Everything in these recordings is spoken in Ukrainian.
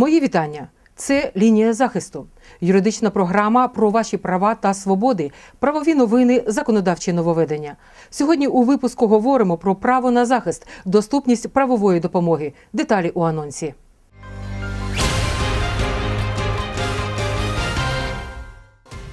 Мої вітання. Це лінія захисту, юридична програма про ваші права та свободи, правові новини, законодавчі нововведення. Сьогодні у випуску говоримо про право на захист, доступність правової допомоги. Деталі у анонсі.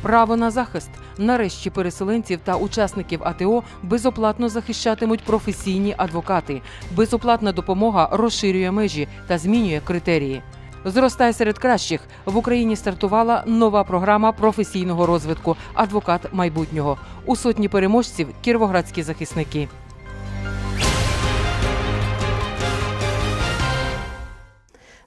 Право на захист. Нарешті переселенців та учасників АТО безоплатно захищатимуть професійні адвокати. Безоплатна допомога розширює межі та змінює критерії. Зростає серед кращих. В Україні стартувала нова програма професійного розвитку Адвокат майбутнього. У сотні переможців кіровоградські захисники.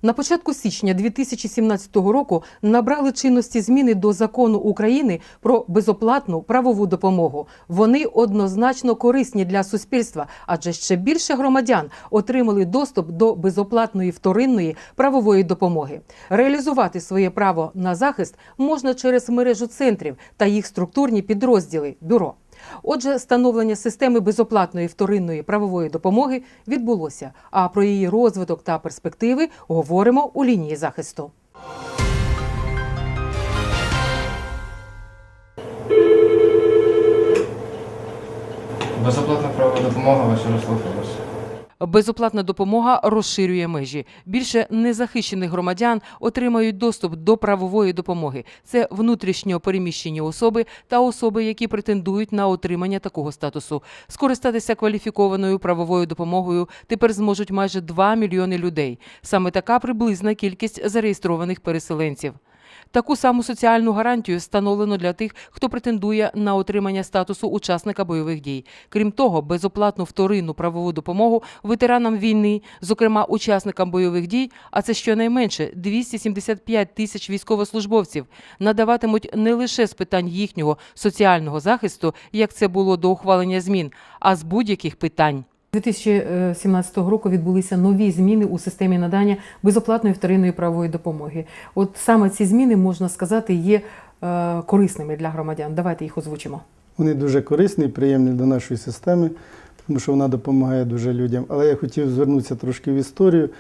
На початку січня 2017 року набрали чинності зміни до закону України про безоплатну правову допомогу. Вони однозначно корисні для суспільства, адже ще більше громадян отримали доступ до безоплатної вторинної правової допомоги. Реалізувати своє право на захист можна через мережу центрів та їх структурні підрозділи бюро. Отже, становлення системи безоплатної вторинної правової допомоги відбулося. А про її розвиток та перспективи говоримо у лінії захисту. Безоплатна правова допомога, вас Ярослав вас. Безоплатна допомога розширює межі. Більше незахищених громадян отримають доступ до правової допомоги. Це внутрішньо переміщені особи та особи, які претендують на отримання такого статусу. Скористатися кваліфікованою правовою допомогою тепер зможуть майже 2 мільйони людей. Саме така приблизна кількість зареєстрованих переселенців. Таку саму соціальну гарантію встановлено для тих, хто претендує на отримання статусу учасника бойових дій. Крім того, безоплатну вторинну правову допомогу ветеранам війни, зокрема учасникам бойових дій, а це щонайменше 275 тисяч військовослужбовців, надаватимуть не лише з питань їхнього соціального захисту, як це було до ухвалення змін, а з будь-яких питань. 2017 року відбулися нові зміни у системі надання безоплатної вторинної правової допомоги. От саме ці зміни можна сказати є е, корисними для громадян. Давайте їх озвучимо. Вони дуже корисні і приємні для нашої системи, тому що вона допомагає дуже людям. Але я хотів звернутися трошки в історію.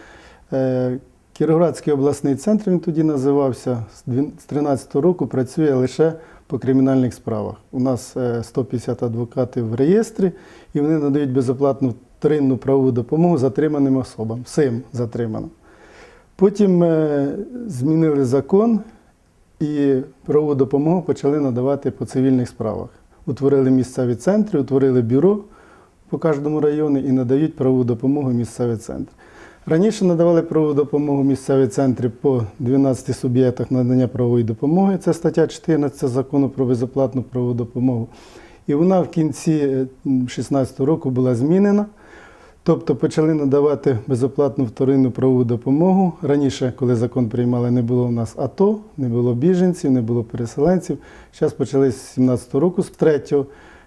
Е, Кіровоградський обласний центр він тоді називався. З 2013 року працює лише по кримінальних справах. У нас е, 150 адвокатів в реєстрі, і вони надають безоплатну вторинну правову допомогу затриманим особам, всім затриманим. Потім е, змінили закон і правову допомогу почали надавати по цивільних справах. Утворили місцеві центри, утворили бюро по кожному районі і надають правову допомогу місцеві центри. Раніше надавали правову допомогу місцеві центри по 12 суб'єктах надання правової допомоги. Це стаття 14 закону про безоплатну правову допомогу. І вона в кінці 2016 року була змінена. Тобто почали надавати безоплатну вторинну правову допомогу. Раніше, коли закон приймали, не було у нас АТО, не було біженців, не було переселенців. Зараз почали з 2017 року, з 3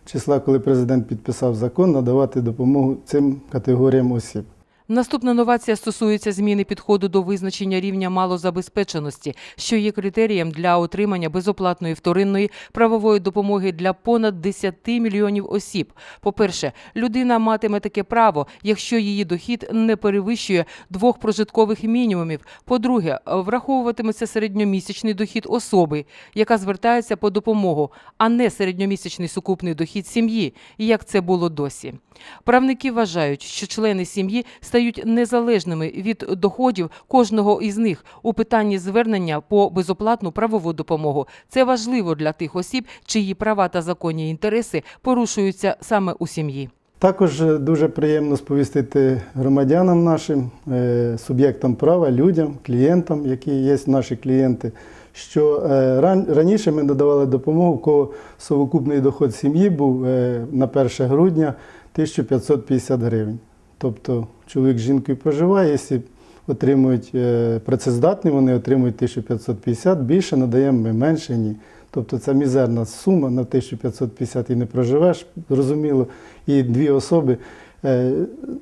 числа, коли президент підписав закон, надавати допомогу цим категоріям осіб. Наступна новація стосується зміни підходу до визначення рівня малозабезпеченості, що є критерієм для отримання безоплатної вторинної правової допомоги для понад 10 мільйонів осіб. По-перше, людина матиме таке право, якщо її дохід не перевищує двох прожиткових мінімумів. По-друге, враховуватиметься середньомісячний дохід особи, яка звертається по допомогу, а не середньомісячний сукупний дохід сім'ї, як це було досі. Правники вважають, що члени сім'ї стають незалежними від доходів кожного із них у питанні звернення по безоплатну правову допомогу. Це важливо для тих осіб, чиї права та законні інтереси порушуються саме у сім'ї. Також е, дуже приємно сповістити громадянам нашим, е, суб'єктам права, людям, клієнтам, які є наші клієнти, що е, ран- раніше ми надавали допомогу, кого совокупний доход сім'ї був на 1 грудня 1550 гривень. Тобто чоловік з жінкою проживає, якщо отримують е, працездатні, вони отримують 1550, більше надаємо ми менше ні. Тобто це мізерна сума на 1550 і не проживеш, зрозуміло, і дві особи. Е,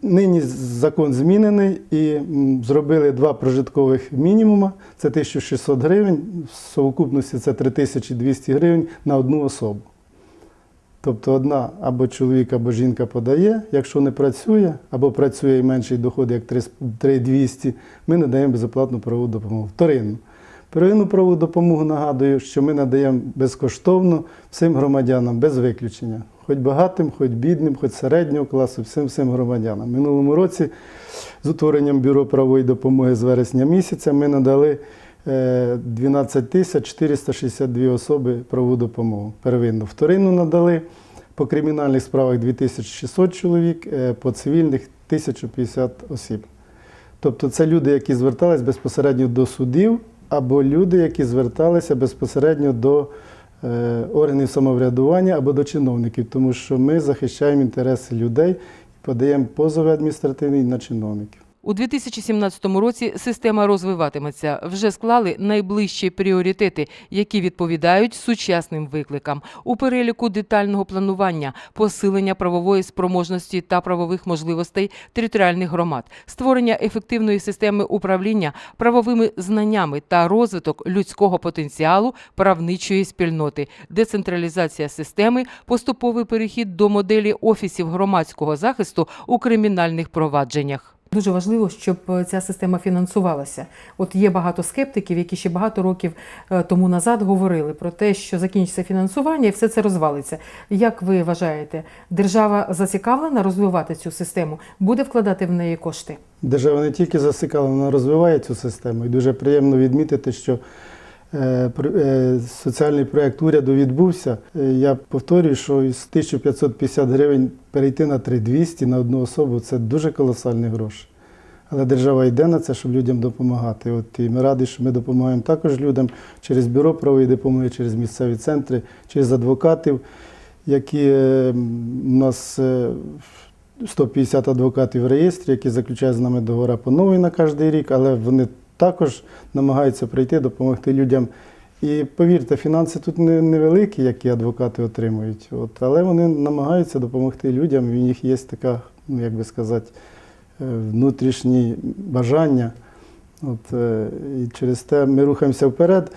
Нині закон змінений і зробили два прожиткових мінімума. Це 1600 гривень, в совокупності це 3200 гривень на одну особу. Тобто одна або чоловік, або жінка подає, якщо не працює, або працює і менший доход, як 3200, ми надаємо безоплатну правову допомогу. Вторинну. Первинну правову допомогу нагадую, що ми надаємо безкоштовно всім громадянам, без виключення. Хоч багатим, хоч бідним, хоч середнього класу, всім всім громадянам. Минулому році з утворенням Бюро правової допомоги з вересня місяця ми надали 12 тисяч 462 особи правову допомогу. Первинну. Вторинну надали по кримінальних справах 2600 чоловік, е, по цивільних 1050 осіб. Тобто це люди, які звертались безпосередньо до судів, або люди, які зверталися безпосередньо до е, органів самоврядування або до чиновників, тому що ми захищаємо інтереси людей і подаємо позови адміністративні на чиновників. У 2017 році система розвиватиметься. Вже склали найближчі пріоритети, які відповідають сучасним викликам. У переліку детального планування, посилення правової спроможності та правових можливостей територіальних громад, створення ефективної системи управління правовими знаннями та розвиток людського потенціалу правничої спільноти, децентралізація системи, поступовий перехід до моделі офісів громадського захисту у кримінальних провадженнях. Дуже важливо, щоб е, ця система фінансувалася. От є багато скептиків, які ще багато років е, тому назад говорили про те, що закінчиться фінансування і все це розвалиться. Як ви вважаєте, держава зацікавлена розвивати цю систему, буде вкладати в неї кошти? Держава не тільки зацікавлена, розвиває цю систему. І дуже приємно відмітити, що соціальний проєкт уряду відбувся. Е, Я повторюю, що із 1550 гривень перейти на 3200 на одну особу це дуже колосальні гроші. Але держава йде на це, щоб людям допомагати. От і ми раді, що ми допомагаємо також людям через бюро правової допомоги, через місцеві центри, через адвокатів, які е, у нас е, 150 адвокатів в реєстрі, які заключають з нами договори по новій на кожен рік, але вони також намагаються прийти, допомогти людям. І повірте, фінанси тут невеликі, які адвокати отримують, от, але вони намагаються допомогти людям. В них є така, ну як би сказати, е, внутрішні бажання. От, е, і через те ми рухаємося вперед.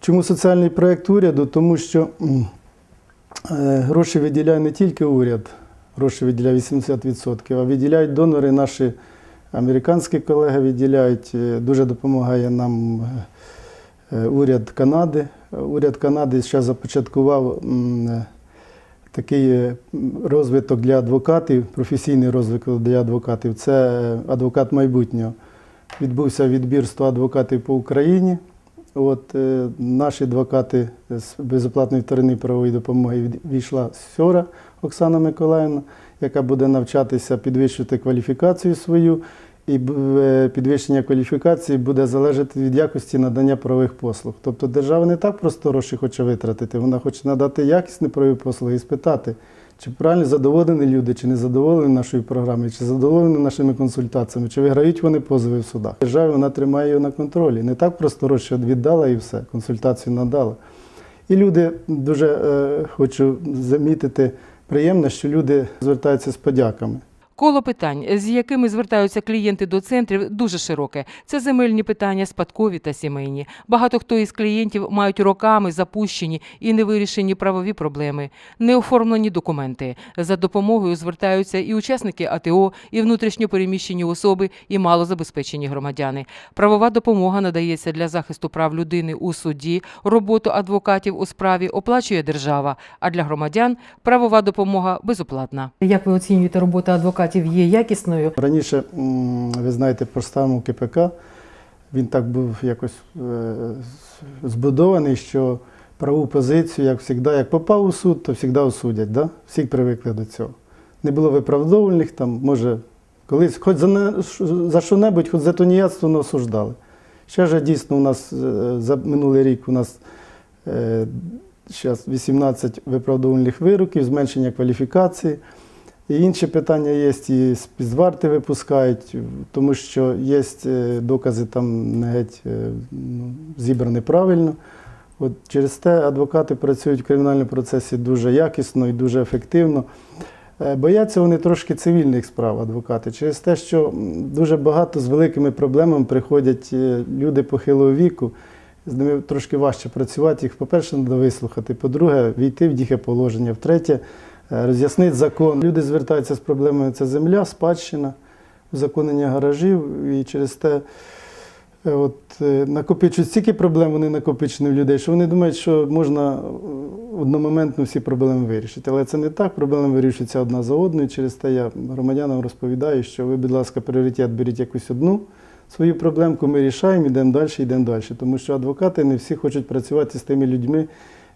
Чому соціальний проєкт уряду? Тому що е, гроші виділяє не тільки уряд, гроші виділяє 80%, а виділяють донори наші американські колеги виділяють. Е, Дуже допомагає нам е, уряд Канади. Уряд Канади зараз започаткував е, такий е, розвиток для адвокатів, професійний розвиток для адвокатів. Це е, адвокат майбутнього. Відбувся відбір 100 адвокатів по Україні. От е, наші адвокати з безоплатної вторинної правової допомоги війшла Сьора Оксана Миколаївна, яка буде навчатися підвищувати кваліфікацію свою. І е, підвищення кваліфікації буде залежати від якості надання правових послуг. Тобто держава не так просто гроші хоче витратити, вона хоче надати якісні правові послуги і спитати, чи правильно задоволені люди, чи не задоволені нашою програмою, чи задоволені нашими консультаціями, чи виграють вони позови в судах. Держава вона тримає його на контролі. Не так просто гроші віддала і все, консультацію надала. І люди дуже е, хочу замітити, приємно, що люди звертаються з подяками. Коло питань, з якими звертаються клієнти до центрів, дуже широке. Це земельні питання, спадкові та сімейні. Багато хто із клієнтів мають роками запущені і невирішені правові проблеми, неоформлені документи. За допомогою звертаються і учасники АТО, і внутрішньопереміщені особи, і малозабезпечені громадяни. Правова допомога надається для захисту прав людини у суді, роботу адвокатів у справі оплачує держава, а для громадян правова допомога безоплатна. Як ви оцінюєте роботу адвокатів? Є якісною? Раніше, ви знаєте, по старому КПК він так був якось е, збудований, що праву позицію, як завжди, як попав у суд, то завжди осудять. Да? Всі привикли до цього. Не було виправдовувальних, там, може, колись хоч за, не, за що-небудь, хоч за тунеядство не осуждали. Ще ж дійсно у нас е, за минулий рік у нас е, зараз 18 виправдовувальних вироків, зменшення кваліфікації. І інші питання є, і з підварти випускають, тому що є е, докази там не геть е, ну, зібрані правильно. От через те адвокати працюють в кримінальному процесі дуже якісно і дуже ефективно. Е, Бояться вони трошки цивільних справ, адвокати, через те, що дуже багато з великими проблемами приходять люди похилого віку з ними трошки важче працювати. Їх, по-перше, треба вислухати. По-друге, війти в діхе положення. Втретє, роз'яснити закон. Люди звертаються з проблемою це земля, спадщина, узаконення гаражів і через те. Е, От, е, накопичують стільки проблем, вони накопичені в людей, що вони думають, що можна е, одномоментно всі проблеми вирішити. Але це не так, проблеми вирішуються одна за одною. Через те я громадянам розповідаю, що ви, будь ласка, пріоритет беріть якусь одну свою проблемку, ми рішаємо, йдемо далі, йдемо далі. Тому що адвокати не всі хочуть працювати з тими людьми,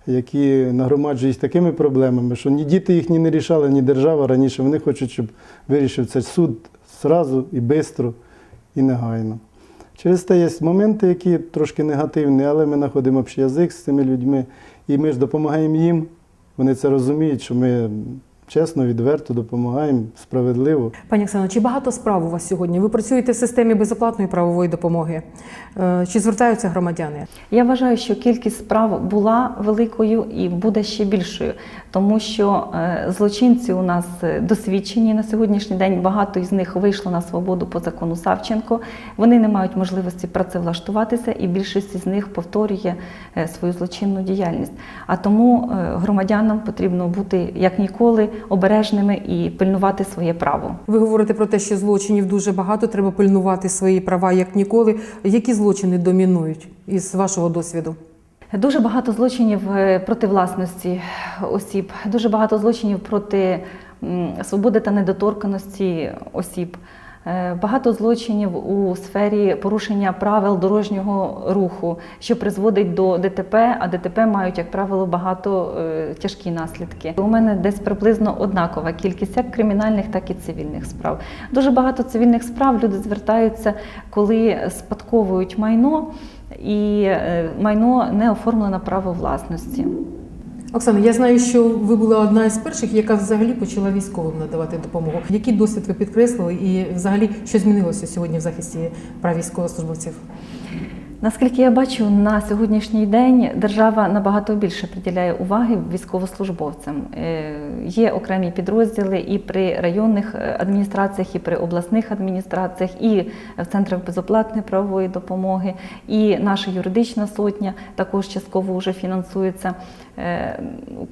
які нагромаджують такими проблемами, що ні діти їхні не рішали, ні держава раніше. Вони хочуть, щоб вирішив цей суд зразу і швидко, і негайно. Через те є моменти, які трошки негативні, але ми знаходимо общий язик з цими людьми, і ми ж допомагаємо їм. Вони це розуміють, що ми чесно, відверто допомагаємо, справедливо. Пані Оксано, чи багато справ у вас сьогодні? Ви працюєте в системі безоплатної правової допомоги? Е, Чи звертаються громадяни? Я вважаю, що кількість справ була великою і буде ще більшою, тому що е, злочинці у нас е, досвідчені на сьогоднішній день. Багато із них вийшло на свободу по закону Савченко. Вони не мають можливості працевлаштуватися, і більшість із них повторює свою злочинну діяльність. А тому громадянам потрібно бути як ніколи обережними і пильнувати своє право. Ви говорите про те, що злочинів дуже багато, треба пильнувати свої права як ніколи. Які злочини домінують із вашого досвіду? Дуже багато злочинів е, проти власності осіб, дуже багато злочинів проти свободи та недоторканості осіб. Е, Багато злочинів у сфері порушення правил дорожнього руху, що призводить до ДТП, а ДТП мають, як правило, багато е, тяжкі наслідки. У мене десь приблизно однакова кількість як кримінальних, так і цивільних справ. Дуже багато цивільних справ люди звертаються, коли спадковують майно і е, майно не оформлено право власності. Оксана, я знаю, що ви була одна із перших, яка взагалі почала військовим надавати допомогу. Який досвід ви підкреслили, і взагалі що змінилося сьогодні в захисті прав військовослужбовців? Наскільки я бачу, на сьогоднішній день держава набагато більше приділяє уваги військовослужбовцям. Е, Є окремі підрозділи і при районних е, адміністраціях, і при обласних адміністраціях, і в центрах безоплатної правової допомоги, і наша юридична сотня також частково вже фінансується. Е,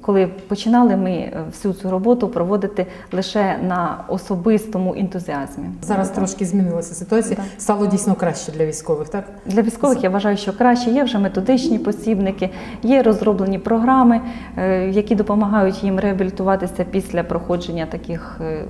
Коли починали ми всю цю роботу проводити лише на особистому ентузіазмі. Зараз трошки змінилася ситуація. Так. Стало дійсно краще для військових, так? Для військових я вважаю, що краще. Є вже методичні посібники, є розроблені програми, е, які допомагають їм реабілітуватися після проходження таких е,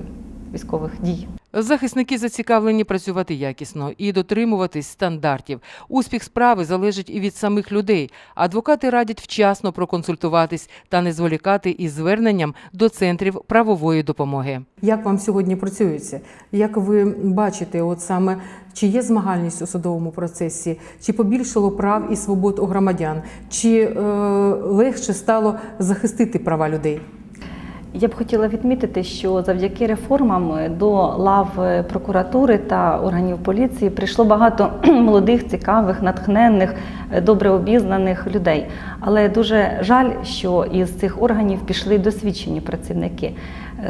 військових дій. Захисники зацікавлені працювати якісно і дотримуватись стандартів. Успіх справи залежить і від самих людей. Адвокати радять вчасно проконсультуватись та не зволікати із зверненням до центрів правової допомоги. Як вам сьогодні працюється? Як ви бачите, от саме чи є змагальність у судовому процесі, чи побільшало прав і свобод у громадян, чи е, легше стало захистити права людей? Я б хотіла відмітити, що завдяки реформам до лав прокуратури та органів поліції прийшло багато молодих, цікавих, натхненних, добре обізнаних людей. Але дуже жаль, що із цих органів пішли досвідчені працівники.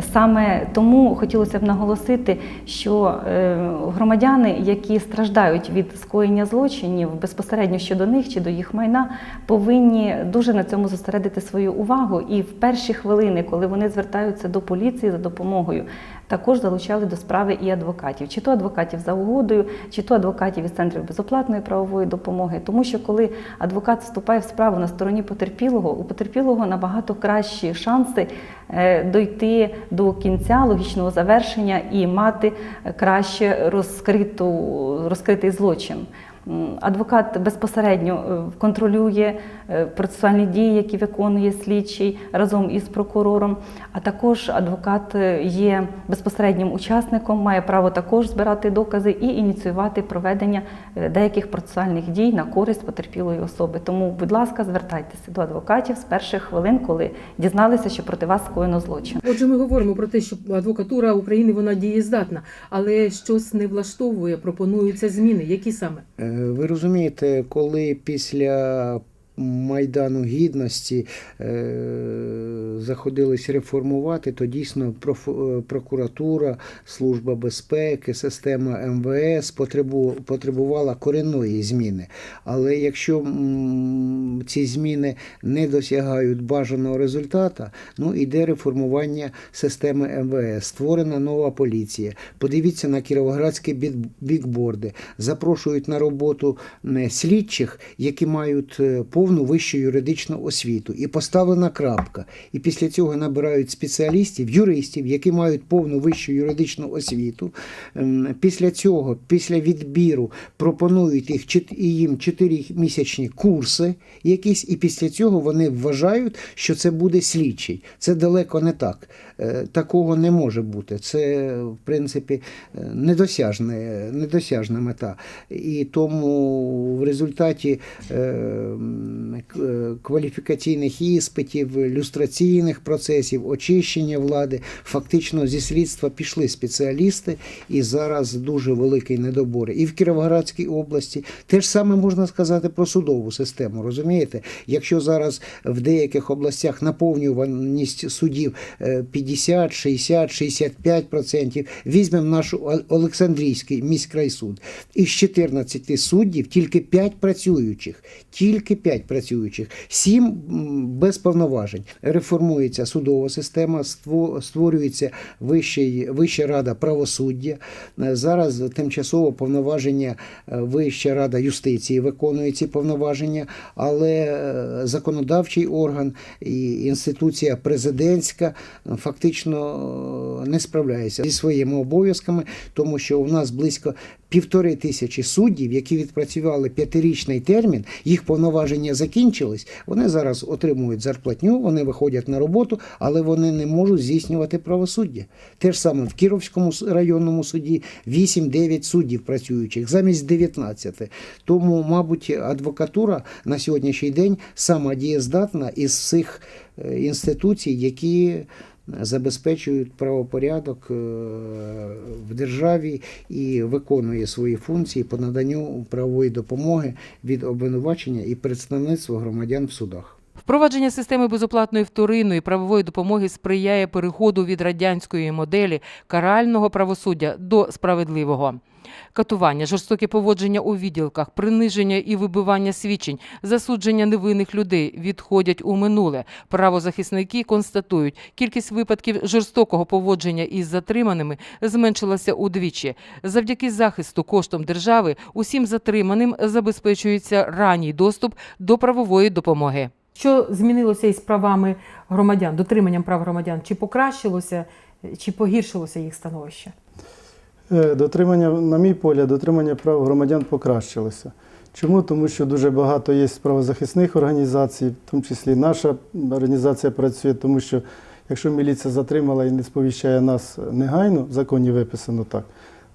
Саме тому хотілося б наголосити, що е, громадяни, які страждають від скоєння злочинів безпосередньо щодо них чи до їх майна, повинні дуже на цьому зосередити свою увагу і в перші хвилини, коли вони звертаються до поліції за допомогою, також залучали до справи і адвокатів, чи то адвокатів за угодою, чи то адвокатів із центрів безоплатної правової допомоги. Тому що коли адвокат вступає в справу на стороні потерпілого, у потерпілого набагато кращі шанси дойти до кінця логічного завершення і мати краще розкриту, розкритий злочин. Адвокат безпосередньо е, контролює е, процесуальні дії, які виконує слідчий разом із прокурором. А також адвокат е, є безпосереднім учасником, має право також збирати докази і ініціювати проведення деяких процесуальних дій на користь потерпілої особи. Тому, будь ласка, звертайтеся до адвокатів з перших хвилин, коли дізналися, що проти вас скоєно злочин. Отже, ми говоримо про те, що адвокатура України вона дієздатна, але щось не влаштовує, пропонуються зміни. Які саме? Е, Ви розумієте, коли після Майдану Гідності е, заходились реформувати, то дійсно е, прокуратура, служба безпеки, система МВС потребу- потребувала корінної зміни. Але якщо ці зміни не досягають бажаного результату, ну іде реформування системи МВС, створена нова поліція. Подивіться на кіровоградські бікборди, запрошують на роботу слідчих, які мають е, повну вищу юридичну освіту, і поставлена крапка. І після цього набирають спеціалістів, юристів, які мають повну вищу юридичну освіту. Ем, Після цього, після відбіру, пропонують їх їм 4-місячні курси якісь, і після цього вони вважають, що це буде слідчий. Це далеко не так. Е, Такого не може бути. Це, в принципі, е, недосяжне, недосяжна мета. І тому в результаті е, м, к- е, кваліфікаційних іспитів, люстраційних процесів, очищення влади, фактично зі слідства пішли спеціалісти, і зараз дуже великий недобор. І в Кіровоградській області те ж саме можна сказати про судову систему. Розумієте, якщо зараз в деяких областях наповнюваність судів е, 50, 60, 65 процентів, візьмемо наш Олександрійський міськрайсуд. Із 14 суддів тільки 5 працюючих, тільки 5 працюючих, 7 без повноважень. Реформується судова система, створюється Вища рада правосуддя. Е, Зараз тимчасово повноваження е, Вища рада юстиції виконує ці повноваження, але е, законодавчий орган і інституція президентська фактично не справляється зі своїми обов'язками, тому що у нас близько півтори тисячі суддів, які відпрацювали п'ятирічний термін, їх повноваження закінчились. Вони зараз отримують зарплатню, вони виходять на роботу, але вони не можуть здійснювати правосуддя. Те ж саме в Кіровському районному суді 8-9 суддів працюючих замість 19. Тому, мабуть, адвокатура на сьогоднішній день сама дієздатна із всіх е, інституцій, які забезпечують правопорядок е, державі і виконує свої функції по наданню правової допомоги від обвинувачення і представництва громадян в судах. Впровадження системи безоплатної вторинної правової допомоги сприяє переходу від радянської моделі карального правосуддя до справедливого. Катування, жорстоке поводження у відділках, приниження і вибивання свідчень, засудження невинних людей відходять у минуле. Правозахисники констатують, кількість випадків жорстокого поводження із затриманими зменшилася удвічі. Завдяки захисту коштом держави усім затриманим забезпечується ранній доступ до правової допомоги. Що змінилося із правами громадян, дотриманням прав громадян? Чи покращилося, чи погіршилося їх становище? Е, Дотримання, на мій погляд, дотримання прав громадян покращилося. Чому? Тому що дуже багато є правозахисних організацій, в тому числі наша організація працює, тому що якщо міліція затримала і не сповіщає нас негайно, в законі виписано так,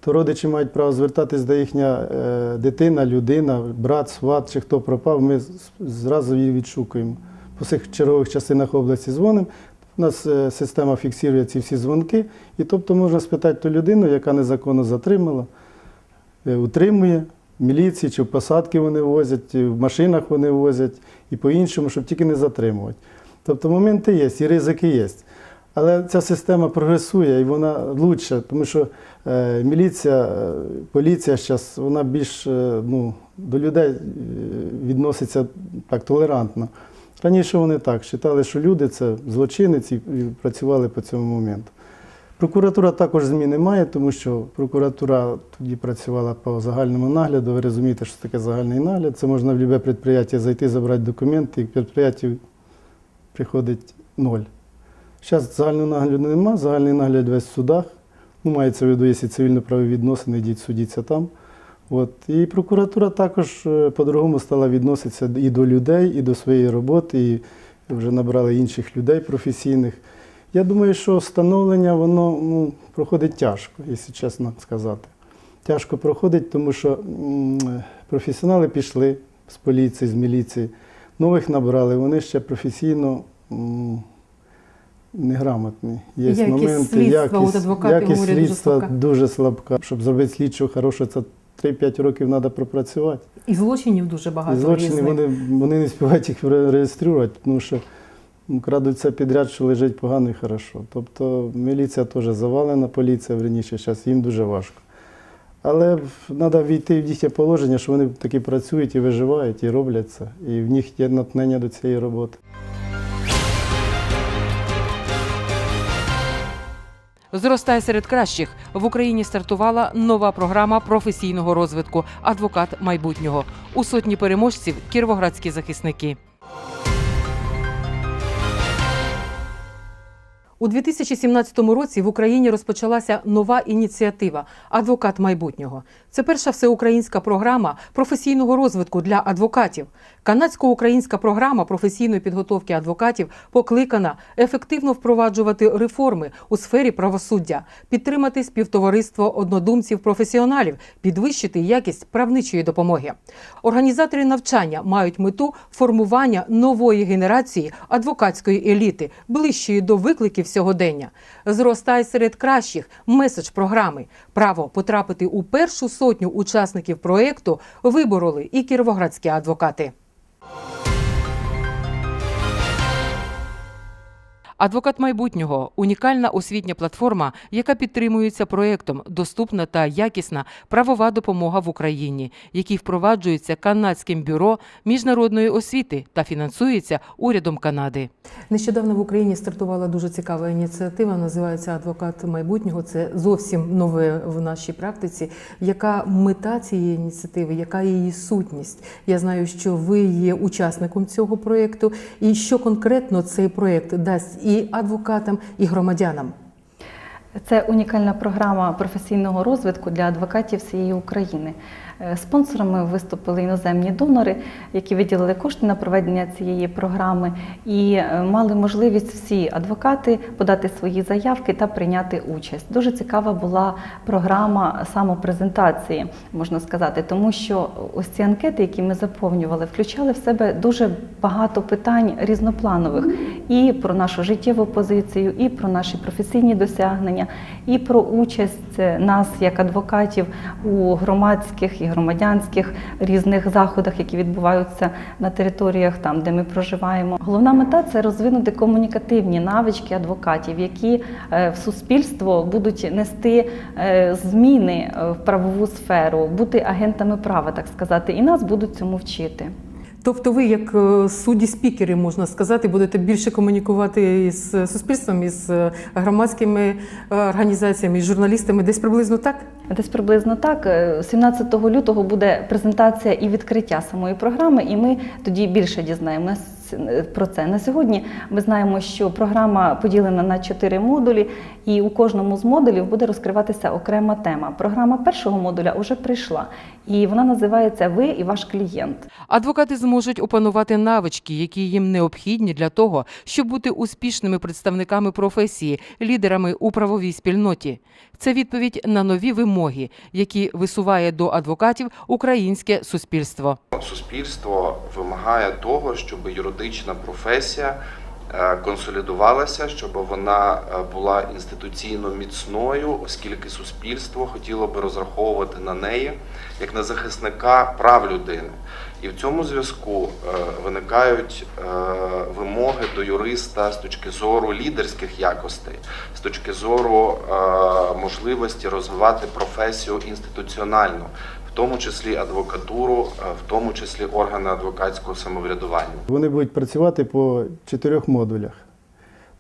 то родичі мають право звертатись, де їхня е, дитина, людина, брат, сват чи хто пропав, ми зразу її відшукуємо. По всіх чергових частинах області дзвонимо. У нас е, система фіксує ці всі дзвонки, і тобто можна спитати ту людину, яка незаконно затримала, е, утримує в міліції чи в посадки вони возять, в машинах вони возять і по-іншому, щоб тільки не затримувати. Тобто моменти є, і ризики є. Але ця система прогресує і вона лучша, тому що е, міліція, е, поліція зараз вона більш е, ну, до людей відноситься так толерантно. Раніше вони так вважали, що люди це злочинець і працювали по цьому моменту. Прокуратура також зміни має, тому що прокуратура тоді працювала по загальному нагляду. Ви розумієте, що таке загальний нагляд. Це можна в будь-яке підприємство зайти, забрати документи, і підприємстві приходить ноль. Зараз загального нагляду немає, загальний нагляд весь в судах. Ну, мається в виду, якщо цивільно-правові відносини, йдіть судіться там. От. І прокуратура також е, по-другому стала відноситися і до людей, і до своєї роботи, і вже набрали інших людей професійних. Я думаю, що встановлення воно ну, проходить тяжко, якщо чесно сказати. Тяжко проходить, тому що професіонали пішли з поліції, з міліції, нових набрали, вони ще професійно неграмотні. Є Якість моменти, слідства, от якість дуже слідства слабка. дуже слабка. Щоб зробити слідчого хорошого, це 3-5 років треба пропрацювати. І злочинів дуже багато. І злочини вони, вони не співають їх реєструвати, тому що крадуть все підряд, що лежить погано і хорошо. Тобто міліція теж завалена, поліція, верніше, зараз їм дуже важко. Але треба війти в їхнє положення, що вони таки працюють і виживають, і роблять це. І в них є натхнення до цієї роботи. Зростає серед кращих. В Україні стартувала нова програма професійного розвитку Адвокат майбутнього. У сотні переможців кіровоградські захисники. У 2017 році в Україні розпочалася нова ініціатива Адвокат майбутнього. Це перша всеукраїнська програма професійного розвитку для адвокатів. Канадсько-українська програма професійної підготовки адвокатів покликана ефективно впроваджувати реформи у сфері правосуддя, підтримати співтовариство однодумців професіоналів, підвищити якість правничої допомоги. Організатори навчання мають мету формування нової генерації адвокатської еліти, ближчої до викликів сьогодення. Зростає серед кращих меседж програми. Право потрапити у першу сотню учасників проєкту вибороли і кіровоградські адвокати. Адвокат майбутнього унікальна освітня платформа, яка підтримується проєктом Доступна та якісна правова допомога в Україні, який впроваджується канадським бюро міжнародної освіти та фінансується урядом Канади. Нещодавно в Україні стартувала дуже цікава ініціатива. Називається Адвокат майбутнього. Це зовсім нове в нашій практиці. Яка мета цієї ініціативи? Яка її сутність? Я знаю, що ви є учасником цього проєкту, і що конкретно цей проєкт дасть і адвокатам, і громадянам. Це унікальна програма професійного розвитку для адвокатів всієї України. Е, Спонсорами виступили іноземні донори, які виділили кошти на проведення цієї програми, і е, мали можливість всі адвокати подати свої заявки та прийняти участь. Дуже цікава була програма самопрезентації, можна сказати, тому що ось ці анкети, які ми заповнювали, включали в себе дуже багато питань різнопланових і про нашу життєву позицію, і про наші професійні досягнення, і про участь нас як адвокатів у громадських і громадянських різних заходах, які відбуваються на територіях там, де ми проживаємо. Головна мета це розвинути комунікативні навички адвокатів, які е, в суспільство будуть нести е, зміни е, в правову сферу, бути агентами права, так сказати, і нас будуть цьому вчити. Тобто, ви, як е, судді-спікери, можна сказати, будете більше комунікувати із суспільством, із е, громадськими е, організаціями, із журналістами, десь приблизно так? Десь приблизно так. Е, 17 лютого буде презентація і відкриття самої програми, і ми тоді більше дізнаємося про це. На сьогодні ми знаємо, що програма поділена на чотири модулі, і у кожному з модулів буде розкриватися окрема тема. Програма першого модуля вже прийшла, і вона називається Ви і ваш клієнт. Адвокати зможуть опанувати навички, які їм необхідні для того, щоб бути успішними представниками професії, лідерами у правовій спільноті. Це відповідь на нові вимоги, які висуває до адвокатів українське суспільство. Суспільство вимагає того, щоб юридична професія е, консолідувалася, щоб вона е, була інституційно міцною, оскільки суспільство хотіло би розраховувати на неї як на захисника прав людини. І в цьому зв'язку е, виникають вимоги до юриста з точки зору лідерських якостей, з точки зору можливості розвивати професію інституціонально, тому числі адвокатуру, е, в тому числі органи адвокатського самоврядування. Вони будуть працювати по чотирьох модулях.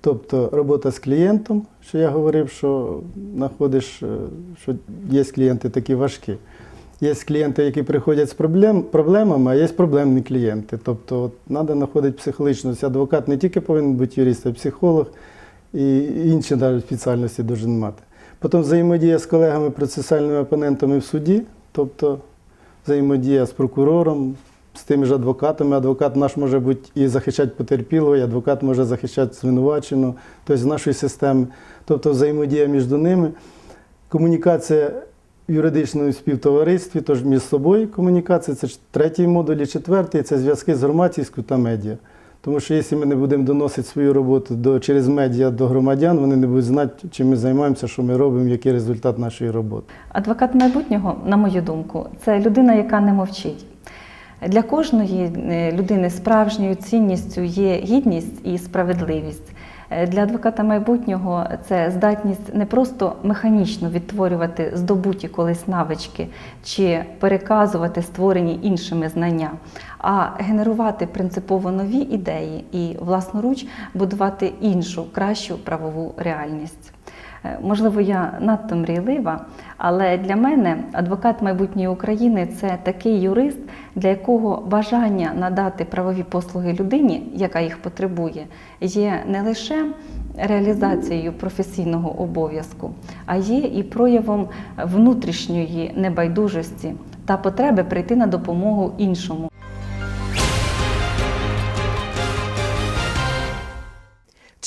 Тобто робота з клієнтом, що я говорив, що знаходиш, е, що є клієнти такі важкі. Є клієнти, які приходять з проблем, проблемами, а є проблемні клієнти. Тобто треба знаходити психологічність. Адвокат не тільки повинен бути юрист, а й психолог і інші навіть спеціальності мати. Потім взаємодія з колегами, процесуальними опонентами в суді, тобто взаємодія з прокурором, з тими ж адвокатами. Адвокат наш може бути і захищати потерпілого, і адвокат може захищати звинувачену, тобто з нашої системи. Тобто взаємодія між ними, комунікація в юридичному співтоваристві, тож між собою комунікація, це третій модуль, і четвертий це зв'язки з громадськістю та медіа. Тому що якщо ми не будемо доносити свою роботу до, через медіа до громадян, вони не будуть знати, чим ми займаємося, що ми робимо, який результат нашої роботи. Адвокат майбутнього, на мою думку, це людина, яка не мовчить. Для кожної е, людини справжньою цінністю є гідність і справедливість. Е, Для адвоката майбутнього це здатність не просто механічно відтворювати здобуті колись навички чи переказувати створені іншими знання, а генерувати принципово нові ідеї і власноруч будувати іншу, кращу правову реальність. Е, Можливо, я надто мрійлива, але для мене адвокат майбутньої України це такий юрист, для якого бажання надати правові послуги людині, яка їх потребує, є не лише реалізацією професійного обов'язку, а є і проявом внутрішньої небайдужості та потреби прийти на допомогу іншому.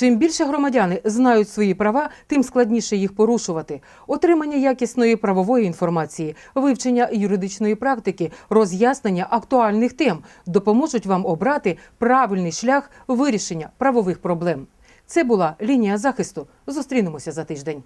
Чим більше громадяни знають свої права, тим складніше їх порушувати. Отримання якісної правової інформації, вивчення юридичної практики, роз'яснення актуальних тем допоможуть вам обрати правильний шлях вирішення правових проблем. Це була лінія захисту. Зустрінемося за тиждень.